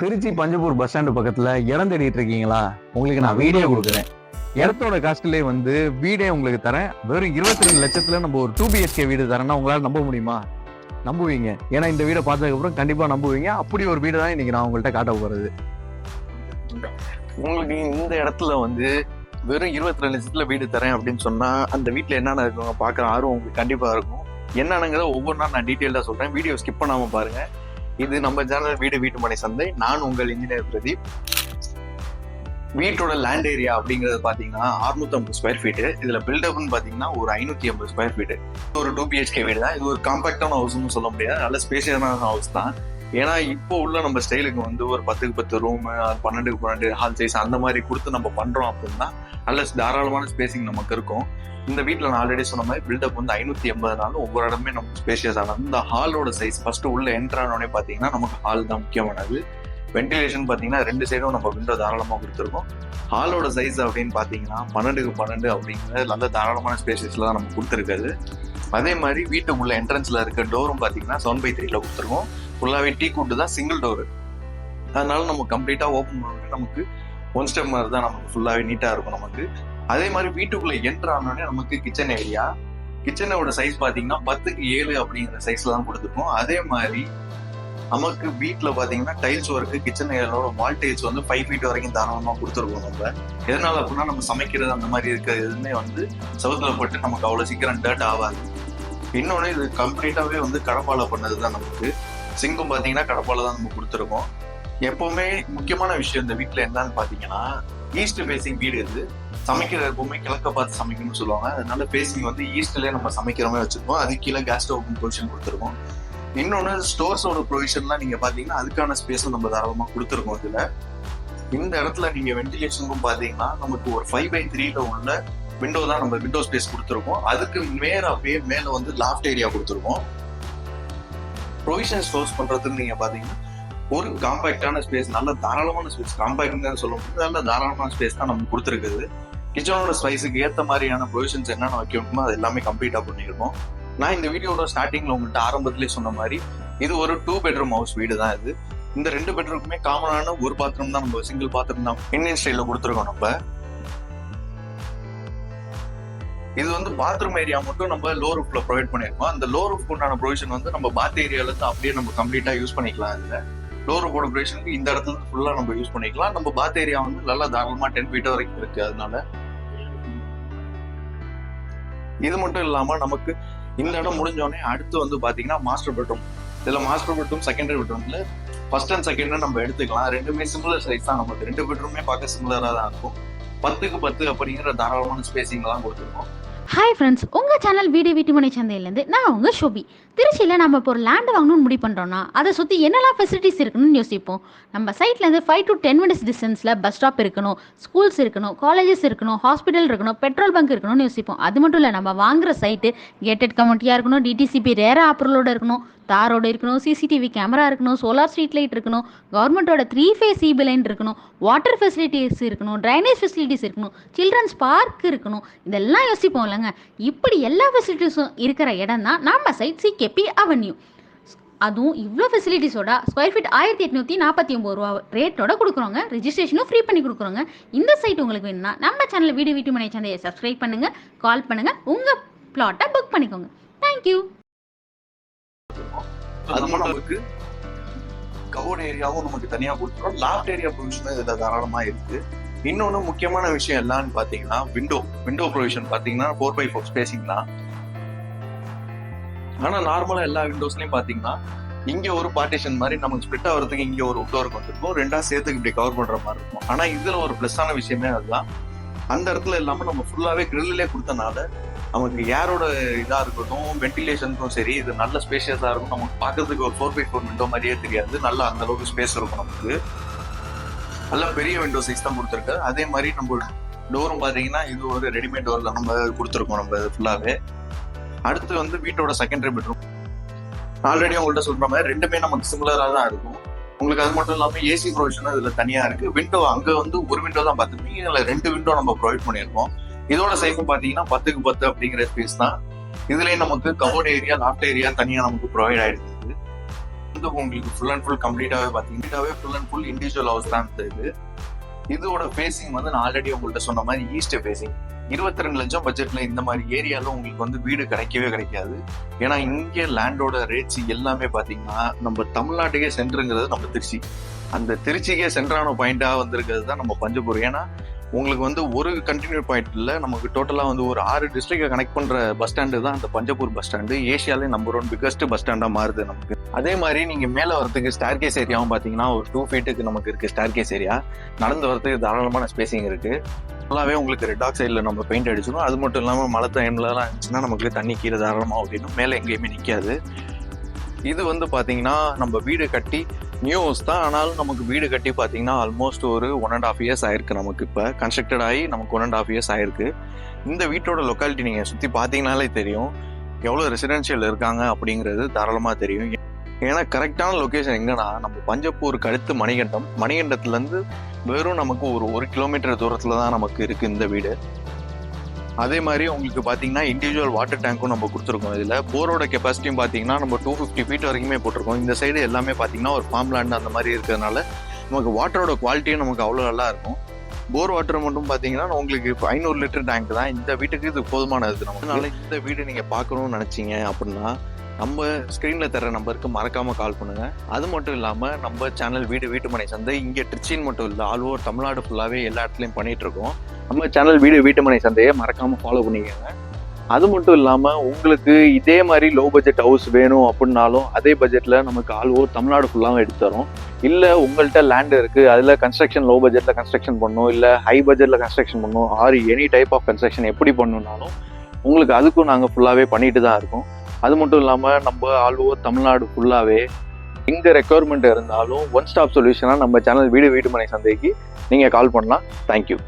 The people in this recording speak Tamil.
திருச்சி பஞ்சப்பூர் பஸ் ஸ்டாண்டு பக்கத்துல இடம் தேடிட்டு இருக்கீங்களா? உங்களுக்கு நான் வீடியோ கொடுக்குறேன். இடத்தோட காஸ்ட்லயே வந்து வீடே உங்களுக்கு தரேன். வெறும் இருபத்தி ரெண்டு லட்சத்துல நம்ம ஒரு டூ பிஹெச்கே வீடு தரேன்னா உங்களால நம்ப முடியுமா? நம்புவீங்க. ஏன்னா இந்த வீடை பார்த்ததுக்கப்புறம் கண்டிப்பாக கண்டிப்பா நம்புவீங்க. அப்படி ஒரு வீடு தான் இன்னைக்கு நான் உங்கள்கிட்ட காட்ட போறது. உங்களுக்கு இந்த இடத்துல வந்து வெறும் இருபத்தி ரெண்டு லட்சத்துல வீடு தரேன் அப்படின்னு சொன்னா அந்த வீட்டுல என்னென்ன இருக்குங்க பாக்குற ஆர்வம் உங்களுக்கு கண்டிப்பா இருக்கும். என்னென்னங்கிறத ஒவ்வொரு நாள் நான் டீட்டெயிலாக சொல்றேன். வீடியோ ஸ்கிப் பண்ணாமல் பாருங்க. இது நம்ம சேனல் வீடு வீட்டு மனை சந்தை. நான் உங்கள் இன்ஜினியர் பிரதீப். வீட்டோட லேண்ட் ஏரியா அப்படிங்கறது பாத்தீங்கன்னா 650 ஸ்கொயர் ஃபீட்டு இதுல பில்டப்னு பாத்தீங்கன்னா ஒரு ஐநூற்றி ஐம்பது ஸ்கொயர் ஃபீட் ஒரு டூ பிஹெச்கே வீடு தான். இது ஒரு காம்பாக்டான ஹவுஸ்னு சொல்ல முடியாது. நல்ல ஸ்பேஷியஸான ஹவுஸ் தான். ஏன்னா இப்போ உள்ள நம்ம ஸ்டைலுக்கு வந்து ஒரு பத்துக்கு பத்து ரூம் பன்னெண்டுக்கு பன்னெண்டு ஹால் சைஸ் அந்த மாதிரி கொடுத்து நம்ம பண்றோம் அப்படின்னா நல்ல தாராளமான ஸ்பேசிங் நமக்கு இருக்கும். இந்த வீட்டில் நான் ஆல்ரெடி சொன்ன மாதிரி பில்டப் வந்து ஐநூத்தி எண்பது நாள் ஒவ்வொரு இடமே நமக்கு ஸ்பேஷியஸ் ஆகும் இந்த ஹாலோட சைஸ் ஃபர்ஸ்ட் உள்ள என்ட்ரானோடனே பார்த்தீங்கன்னா நமக்கு ஹால் தான் முக்கியமானது. வென்டிலேஷன் பார்த்தீங்கன்னா ரெண்டு சைடும் நம்ம விண்டோ தாராளமாக கொடுத்துருக்கோம். ஹாலோட சைஸ் அப்படின்னு பார்த்தீங்கன்னா பன்னெண்டுக்கு பன்னெண்டு அப்படிங்கிறது நல்ல தாராளமான ஸ்பேசஸ்ல தான் நம்ம கொடுத்துருக்காது அதே மாதிரி வீட்டுக்குள்ள என்ட்ரன்ஸ்ல இருக்க டோரும் பார்த்தீங்கன்னா செவன் பை த்ரீல கொடுத்துருக்கோம். ஃபுல்லாகவே டீ கூட்டு தான் சிங்கிள் டோர் அதனால நம்ம கம்ப்ளீட்டாக ஓப்பன் பண்ணுறது நமக்கு ஒன் ஸ்டெப் மாதிரி தான் நமக்கு ஃபுல்லாகவே நீட்டாக இருக்கும் நமக்கு. அதே மாதிரி வீட்டுக்குள்ளே என்ட்ரு ஆனோடனே நமக்கு கிச்சன் ஏரியா கிச்சனோட சைஸ் பார்த்தீங்கன்னா பத்துக்கு ஏழு அப்படிங்கிற சைஸ்ல தான் கொடுத்துருக்கோம். அதே மாதிரி நமக்கு வீட்டில் பார்த்தீங்கன்னா டைல்ஸ் ஒர்க்கு கிச்சன் ஏரியாவோட வால் டைல்ஸ் வந்து ஃபைவ் ஃபீட் வரைக்கும் தாராளமாக கொடுத்துருக்கோம் நம்ம. எதனால அப்படின்னா நம்ம சமைக்கிறது அந்த மாதிரி இருக்கிற எதுவுமே வந்து சவுத்துல போட்டு நமக்கு அவ்வளோ சீக்கிரம் டர்ட் ஆகாது. இன்னொன்று இது கம்ப்ளீட்டாகவே வந்து கடப்பால பண்ணது தான் நமக்கு. சிங்கும் பார்த்தீங்கன்னா கடப்பால தான் நம்ம கொடுத்துருக்கோம். எப்பவுமே முக்கியமான விஷயம் இந்த வீட்டில் என்னன்னு பார்த்தீங்கன்னா ஈஸ்ட் ஃபேசிங் வீடு இது. சமைக்கிற எப்பவுமே கிழக்க பார்த்து சமைக்கணும்னு சொல்லுவாங்க. அதனால பேசிங் வந்து ஈஸ்ட்லேயே நம்ம சமைக்கிற மாதிரி வச்சுருக்கோம். அது கீழே கேஸ் ஸ்டவ் ப்ரொவிஷன் கொடுத்துருக்கோம். இன்னொன்று ஸ்டோர்ஸோட ப்ரொவிஷன்லாம் நீங்கள் பார்த்தீங்கன்னா அதுக்கான ஸ்பேஸும் நம்ம தாராளமாக கொடுத்துருக்கோம் இதில். இந்த இடத்துல நீங்கள் வென்டிலேஷனுக்கும் பார்த்தீங்கன்னா நமக்கு ஒரு ஃபைவ் பை த்ரீல உள்ள விண்டோ தான் நம்ம விண்டோ ஸ்பேஸ் கொடுத்துருக்கோம். அதுக்கு மேலே அப்படியே மேலே வந்து லாஃப்ட் ஏரியா கொடுத்துருக்கோம். ப்ரொவிஷன் ஸ்டோர்ஸ் பண்ணுறதுன்னு நீங்கள் பார்த்தீங்கன்னா ஒரு காம்பாக்டான ஸ்பேஸ் நல்ல தாராளமான ஸ்பேஸ் காம்பாக்ட்னு சொல்ல முடியாது நல்ல தாராளமான ஸ்பேஸ் தான் நமக்கு கொடுத்துருக்குது. கிச்சனோட ஸ்பைஸுக்கு ஏற்ற மாதிரியான ப்ரொவிஷன்ஸ் என்னென்ன வைக்கணுமோ அது எல்லாமே கம்ப்ளீட்டாக பண்ணியிருக்கோம் நான் இந்த வீடியோட ஸ்டார்டிங்கில் உங்கள்கிட்ட ஆரம்பத்திலே சொன்ன மாதிரி இது ஒரு டூ பெட்ரூம் ஹவுஸ் வீடு தான் இது. இந்த ரெண்டு பெட்ரூமுக்குமே காமனான ஒரு பாத்ரூம் தான் நம்ம சிங்கிள் பாத்ரூம் தான் இந்தியன் ஸ்டைலில் கொடுத்துருக்கோம் நம்ம. இது வந்து பாத்ரூம் ஏரியா மட்டும் நம்ம லோ ரூஃப்ல ப்ரொவைட் பண்ணிருக்கோம். அந்த லோ ரூஃப் உண்டான ப்ரொவிஷன் வந்து நம்ம பாத் ஏரியால இருந்து அப்படியே நம்ம கம்ப்ளீட்டா யூஸ் பண்ணிக்கலாம் இதுல. லோ ரூஃபோட ப்ரொவிஷனுக்கு இந்த இடத்துல இருந்து ஃபுல்லா நம்ம யூஸ் பண்ணிக்கலாம். நம்ம பாத் ஏரியா வந்து நல்லா தாராளமா டென் ஃபீட் வரைக்கும் இருக்கு அதனால. இது மட்டும் இல்லாம நமக்கு இந்த இடம் முடிஞ்சோடனே அடுத்து வந்து பாத்தீங்கன்னா மாஸ்டர் பெட்ரூம் இதுல மாஸ்டர் பெட்ரூம் செகண்டரி பெட்ரூம்ல ஃபர்ஸ்ட் அண்ட் செகண்ட் நம்ம எடுத்துக்கலாம். ரெண்டுமே சிமிலர் சைஸ் தான் நமக்கு. ரெண்டு பெட்ரூமே பார்க்க சிமிலரா தான் இருக்கும். பத்துக்கு பத்து அப்படிங்கிற தாராளமான ஸ்பேசிங் கொடுத்துருக்கோம். ஹாய் ஃப்ரெண்ட்ஸ் உங்கள் சேனல் வீடு வீட்டுமனை சந்தையிலேருந்து நான் உங்கள் ஷோபி. திருச்சியில் நம்ம இப்போ ஒரு லேண்டு வாங்கணும்னு முடிவு பண்ணுறோன்னா அதை சுற்றி என்னெல்லாம் ஃபெசிலிட்டிஸ் இருக்கணும்னு யோசிப்போம். நம்ம சைட்லேருந்து ஃபைவ் டு டென் மினிட்ஸ் டிஸ்டன்ஸில் பஸ் ஸ்டாப் இருக்கணும் ஸ்கூல்ஸ் இருக்கணும் காலேஜஸ் இருக்கணும் ஹாஸ்பிட்டல் இருக்கணும் பெட்ரோல் பங்க் இருக்கணும்னு யோசிப்போம். அது மட்டும் இல்லை நம்ம வாங்குற சைட்டு கேட்டட் கம்யூனிட்டியாக இருக்கணும் டிடிசிபி ரேர ஆப்ரலோட இருக்கணும். தாரோடு இருக்கணும் சிசிடிவி கேமரா இருக்கணும் சோலார் ஸ்ட்ரீட் லைட் இருக்கணும் கவர்மெண்ட்டோட த்ரீ ஃபேஸ் சிபி லைன் இருக்கணும் வாட்டர் ஃபெசிலிட்டிஸ் இருக்கணும் ட்ரைனேஜ் ஃபெசிலிட்டிஸ் இருக்கணும் சில்ட்ரன்ஸ் பார்க் இருக்கணும். இதெல்லாம் யோசிப்போம் இல்லைங்க. இப்படி எல்லா ஃபெசிலிட்டிஸும் இருக்கிற இடம் தான் நம்ம சைட் சிகேபி அவென்யூ அதுவும் இவ்வளோ ஃபெசிலிட்டிஸோட ஸ்கொயர் ஃபீட் ஆயிரத்தி எட்நூற்றி நாற்பத்தி ஒம்பது ரூபா ரேட்டோட கொடுக்குறோங்க. ரிஜிஸ்ட்ரேஷனும் ஃப்ரீ பண்ணி கொடுக்குறோங்க. இந்த சைட் உங்களுக்கு வேணும்னா நம்ம சேனல் வீடு வீட்டு மனை சந்தையை சப்ஸ்கிரைப் பண்ணுங்கள் கால் பண்ணுங்கள் உங்கள் ப்ளாட்டை புக் பண்ணிக்கோங்க. தேங்க்யூ அது நமக்கு கவோர்ட் ஏரியாவும் நமக்கு தனியா கொடுத்துருக்கோம் லாஃப்ட் ஏரியா ப்ரொவிஷன் இதுல தாராளமா இருக்கு. இன்னொன்னு முக்கியமான விஷயம் எல்லாம்னு பாத்தீங்கன்னா விண்டோ விண்டோ ப்ரொவிஷன் பாத்தீங்கன்னா ஃபோர் பை ஃபோர் ஸ்பேசிங் தான். ஆனா நார்மலா எல்லா விண்டோஸ்லயும் பாத்தீங்கன்னா இங்க ஒரு பார்ட்டிஷன் மாதிரி நமக்கு ஸ்ப்ளிட் ஆகிறதுக்கு இங்க ஒரு டோர் கொண்டிருக்கும் ரெண்டா சேர்த்துக்கு இப்படி கவர் பண்ற மாதிரி இருக்கும். ஆனா இதுல ஒரு பிளஸ்ஸான விஷயமே அதுதான். அந்த இடத்துல இல்லாம நம்ம ஃபுல்லாவே கிரில்லே கொடுத்தனால நமக்கு ஏரோட இதாக இருக்கட்டும் வென்டிலேஷனுக்கும் சரி இது நல்ல ஸ்பேஷியஸாக இருக்கும். நமக்கு பார்க்கறதுக்கு ஒரு ஃபோர் பை ஃபோர் விண்டோ மாதிரியே தெரியாது. நல்லா அந்த அளவுக்கு ஸ்பேஸ் இருக்கும் நமக்கு. நல்லா பெரிய விண்டோ சைஸ் தான் கொடுத்துருக்கு. அதே மாதிரி நம்ம டோரும் பார்த்தீங்கன்னா இது ஒரு ரெடிமேட் டோரில் நம்ம கொடுத்துருக்கோம் நம்ம ஃபுல்லாகவே அடுத்து வந்து வீட்டோட செகண்டரி பெட்ரூம் ஆல்ரெடி உங்கள்கிட்ட சொல்கிற மாதிரி ரெண்டுமே நமக்கு சிமிலராக தான் இருக்கும். உங்களுக்கு அது மட்டும் இல்லாமல் ஏசி ப்ரொவிஷனும் இதில் தனியாக இருக்குது விண்டோ அங்கே வந்து ஒரு விண்டோ தான் பார்த்துருப்பீங்க இதுல ரெண்டு விண்டோ நம்ம ப்ரொவைட் பண்ணியிருக்கோம். இதோட சைஸும் பாத்தீங்கன்னா பத்துக்கு பத்து அப்படிங்கிற ஸ்பேஸ் தான். இதுலயே நமக்கு கவர்ட் ஏரியா லாஃப்ட் ஏரியா தனியா நமக்கு ப்ரொவைட் ஆயிருக்கு வந்து உங்களுக்கு ஃபுல் அண்ட் ஃபுல் கம்ப்ளீட்டாவே பாத்தீங்கன்னாவே full and full individual house தான் இந்த இது. இதோட ஃபேஸிங் வந்து நான் ஆல்ரெடி உங்கள்கிட்ட சொன்ன மாதிரி ஈஸ்ட் பேசிங் இருபத்தி ரெண்டு லட்சம் பட்ஜெட்ல இந்த மாதிரி ஏரியால உங்களுக்கு வந்து வீடு கிடைக்கவே கிடைக்காது. ஏன்னா இங்கே லேண்டோட ரேட்ஸ் எல்லாமே பாத்தீங்கன்னா நம்ம தமிழ்நாட்டுக்கே சென்றுங்கிறது நம்ம திருச்சி. அந்த திருச்சிக்கே சென்றான பாயிண்டா வந்திருக்கிறது தான் நம்ம பஞ்சபுரம். ஏன்னா உங்களுக்கு வந்து ஒரு கண்டினியூ பாயிண்ட் இல்லை நமக்கு டோட்டலாக வந்து ஒரு ஆறு டிஸ்ட்ரிக்டை கனெக்ட் பண்ணுற பஸ் ஸ்டாண்டு தான் அந்த பஞ்சப்பூர் பஸ் ஸ்டாண்டு ஏஷியாலே நம்பர் ஒன் பிக்கஸ்ட் பஸ் ஸ்டாண்டாக மாறுது நமக்கு. அதே மாதிரி நீங்கள் மேலே வரதுக்கு ஸ்டார் கேஸ் ஏரியாவும் பார்த்தீங்கன்னா ஒரு டூ ஃபீட்டுக்கு நமக்கு இருக்குது ஸ்டார் கேஸ் ஏரியா நடந்து வரதுக்கு தாராளமான ஸ்பேசிங் இருக்குது நல்லாவே உங்களுக்கு ரெட் ஆக் சைடில் நம்ம பெயிண்ட் அடிச்சிடும் அது மட்டும் இல்லாமல் மழை டைம்லலாம் இருந்துச்சுன்னா நமக்கு தண்ணி கீழே தாராளமாக அப்படின்னு மேலே எங்கேயுமே நிற்காது இது வந்து பார்த்தீங்கன்னா நம்ம வீடு கட்டி நியூ ஹவுஸ் தான் ஆனாலும் நமக்கு வீடு கட்டி பார்த்தீங்கன்னா ஆல்மோஸ்ட் ஒரு ஒன் அண்ட் ஆஃப் இயர்ஸ் ஆயிருக்கு நமக்கு இப்போ. கன்ஸ்ட்ரக்டட் ஆகி நமக்கு ஒன் அண்ட் ஆஃப் இயர்ஸ் ஆயிருக்கு. இந்த வீட்டோட லொக்காலிட்டி நீங்கள் சுற்றி பார்த்தீங்கனாலே தெரியும். எவ்வளோ ரெசிடென்ஷியல் இருக்காங்க அப்படிங்கிறது தாராளமாக தெரியும். ஏன்னா கரெக்டான லொக்கேஷன் எங்கன்னா நம்ம பஞ்சப்பூருக்கு அடுத்து மணிகண்டம். மணிகண்டத்துலேருந்து வெறும் நமக்கு ஒரு ஒரு கிலோமீட்டர் தூரத்தில் தான் நமக்கு இருக்குது இந்த வீடு. அதே மாதிரி உங்களுக்கு பார்த்தீங்கன்னா இண்டிவிஜுவல் வாட்டர் டேங்க்கும் நம்ம கொடுத்துருக்கோம். இதில் போரோட கெப்பாசிட்டியும் பார்த்தீங்கன்னா நம்ம டூ ஃபிஃப்டி ஃபீட் வரைக்குமே போட்டிருக்கோம். இந்த சைடு எல்லாமே பார்த்தீங்கன்னா ஒரு ஃபார்ம் லேண்ட் அந்த மாதிரி இருக்கிறதுனால நமக்கு வாட்டரோட குவாலிட்டியும் நமக்கு அவ்வளோ நல்லா இருக்கும். போர் வாட்டர் மட்டும் பார்த்தீங்கன்னா உங்களுக்கு இப்போ ஐநூறு லிட்டர் டேங்க் தான். இந்த வீட்டுக்கு இது போதுமானது. நம்ம அதனால இந்த வீடு நீங்கள் பார்க்கணும்னு நினச்சிங்க அப்படின்னா நம்ம ஸ்க்ரீனில் தர நம்பருக்கு மறக்காமல் கால் பண்ணுங்கள் அது மட்டும் இல்லாமல் நம்ம சேனல் வீடு வீட்டுமனை சந்தை இங்கே ட்ரிச்சின்னு மட்டும் இல்லை ஆல் ஓவர் தமிழ்நாடு ஃபுல்லாகவே எல்லா இடத்துலையும் பண்ணிகிட்ருக்கோம் நம்ம சேனல் வீடு வீட்டுமனை சந்தையை மறக்காம ஃபாலோ பண்ணிக்கோங்க. அது மட்டும் இல்லாமல் உங்களுக்கு இதே மாதிரி லோ பட்ஜெட் ஹவுஸ் வேணும் அப்படின்னாலும் அதே பட்ஜெட்டில் நமக்கு ஆல் ஓவர் தமிழ்நாடு ஃபுல்லாகவும் எடுத்து தரோம். இல்லை உங்கள்கிட்ட லேண்ட் இருக்குது அதில் கன்ஸ்ட்ரக்ஷன் லோ பட்ஜெட்டில் கன்ஸ்ட்ரக்ஷன் பண்ணணும் இல்லை ஹை பட்ஜெட்டில் கன்ஸ்ட்ரக்ஷன் பண்ணணும் or any type of construction எப்படி பண்ணணும்னாலும் உங்களுக்கு அதுக்கும் நாங்கள் ஃபுல்லாகவே பண்ணிட்டு தான் இருக்கோம். அது மட்டும் இல்லாமல் நம்ம ஆல் ஓவர் தமிழ்நாடு ஃபுல்லாகவே எங்கே ரெக்குவயர்மெண்ட் இருந்தாலும் ஒன் ஸ்டாப் சொல்யூஷனாக நம்ம சேனல் வீடு வீட்டுமனை சந்தைக்கு நீங்கள் கால் பண்ணலாம். தேங்க்யூ